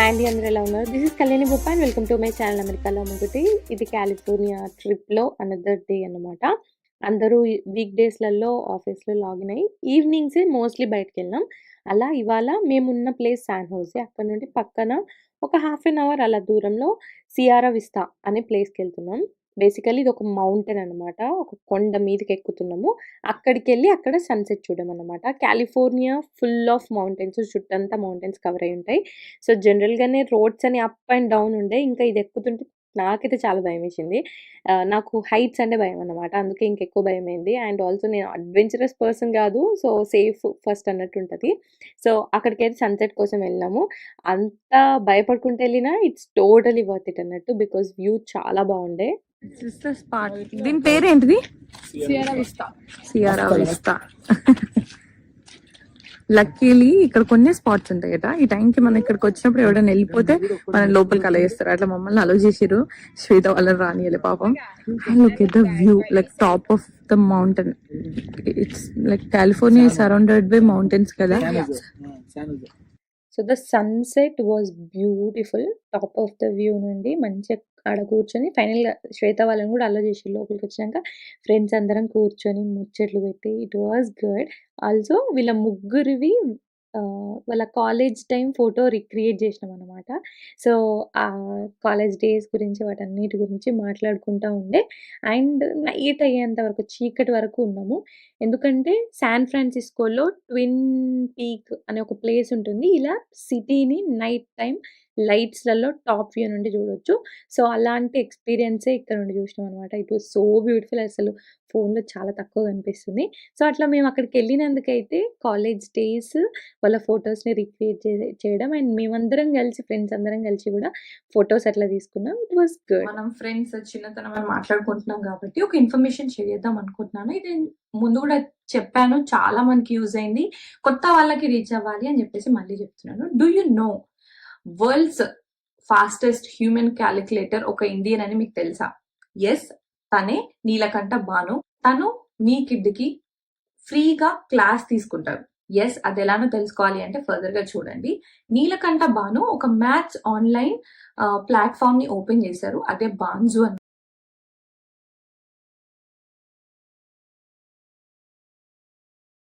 అండి అందరూ ఎలా ఉన్నారు? This is Kalyani Boppa and welcome to my channel అమెరికాలో ఒకటి ఇది కాలిఫోర్నియా ట్రిప్లో అనదర్ డే అన్నమాట. అందరూ వీక్ డేస్లలో ఆఫీస్లో లాగిన్ అయ్యి ఈవినింగ్సే మోస్ట్లీ బయటకు వెళ్ళాం అలా ఇవాళ మేమున్న ప్లేస్ శాన్ హోసే అక్కడ నుండి పక్కన ఒక హాఫ్ అన్ అవర్ అలా దూరంలో సియారా విస్తా అనే ప్లేస్కి వెళ్తున్నాం. బేసికలీ ఇది ఒక మౌంటైన్ అన్నమాట. ఒక కొండ మీదకి ఎక్కుతున్నాము అక్కడికి వెళ్ళి అక్కడ sunset చూడమన్నమాట. California full of mountains. చుట్టంతా mountains cover అయి ఉంటాయి. సో జనరల్‌గానే రోడ్స్ అని అప్ అండ్ డౌన్ ఉండే. ఇంకా ఇది ఎక్కుతుంటే నాకైతే చాలా భయమేసింది. ఆహ్, నాకు హైట్స్ అంటే భయమన్నమాట. అందుకే ఇంకెక్కువ భయమైంది. అండ్ ఆల్సో నేను అడ్వెంచరస్ పర్సన్ కాదు. సో, సేఫ్ ఫస్ట్ అన్నట్టుంటది. సో, అక్కడికైతే సన్‌సెట్ కోసం వెళ్ళాము. అంత భయపడుకుంటూ వెళ్ళినా ఇట్స్ టోటలీ వర్త్ ఇట్ అన్నట్టు. బికాజ్ వ్యూ చాలా బాగుండే. దీని పేరేంటిది Sierra Vista Sierra Vista luckily ఇక్కడ కొన్ని స్పాట్స్ ఉంటాయట ఈ టైంకి మనం ఇక్కడికి వచ్చినప్పుడు ఎవడైనా వెళ్ళిపోతే మనం లోపలికి అలా చేస్తారు. అట్లా మమ్మల్ని అలో చేసిరు శ్వేత వాళ్ళని రానియలే పాపం. Look at the view like top of the mountain it's like California surrounded by mountains కదా. So, the sunset was beautiful. Top of the view నుండి మంచిగా ఆడ కూర్చొని ఫైనల్‌గా శ్వేత వాళ్ళని కూడా అల్ల చేసి లోపలికి వచ్చినాక ఫ్రెండ్స్ అందరం కూర్చొని ముచ్చట్లు పెట్టి ఇట్ వాస్ గుడ్. ఆల్సో వీళ్ళ ముగ్గురివి వాళ్ళ కాలేజ్ టైం ఫోటో రిక్రియేట్ చేసినామన్నమాట. సో, ఆ కాలేజ్ డేస్ గురించి వాటన్నిటి గురించి మాట్లాడుకుంటా ఉండే. అండ్ నైట్ అయ్యేంత వరకు చీకటి వరకు ఉన్నాము. ఎందుకంటే శాన్ ఫ్రాన్సిస్కోలో ట్విన్ పీక్ అనే ఒక ప్లేస్ ఉంటుంది. ఇలా సిటీని నైట్ టైం లైట్స్‌లలో టాప్ వ్యూ నుండి చూడొచ్చు. సో, అలాంటి ఎక్స్‌పీరియన్సే ఇక్కడ నుండి చూసినామన్నమాట. ఇట్ వాజ్ సో బ్యూటిఫుల్ అసలు ఫోన్‌లో చాలా తక్కువ కనిపిస్తుంది. సో, అట్లా మేము అక్కడికి వెళ్ళినందుకైతే కాలేజ్ డేస్ వాళ్ళ ఫొటోస్ని రిక్రియేట్ చే చేయడం అండ్ మేమందరం కలిసి ఫ్రెండ్స్ అందరం కలిసి కూడా ఫొటోస్ అట్లా తీసుకున్నాం. It was good. మనం ఫ్రెండ్స్ చిన్నతనం మాట్లాడుకుంటున్నాం కాబట్టి ఒక ఇన్ఫర్మేషన్ షేర్ చేద్దాం అనుకుంటున్నాను. ఇది ముందు కూడా చెప్పాను. చాలా మందికి యూజ్ అయింది. కొత్త వాళ్ళకి రీచ్ అవ్వాలి అని చెప్పేసి మళ్ళీ చెప్తున్నాను. Do you know world's fastest human calculator ఒక ఇండియన్ అని మీకు తెలుసా? ఎస్ తనే నీలకంఠ బాను తను మీ కిడ్‌కి ఫ్రీగా క్లాస్ తీసుకుంటారు. ఎస్ అది ఎలానో తెలుసుకోవాలి అంటే ఫర్దర్గా చూడండి. నీలకంఠ బాను ఒక మ్యాథ్స్ ఆన్‌లైన్ ప్లాట్ఫామ్ని ఓపెన్ చేశారు. అదే బాన్జు అని.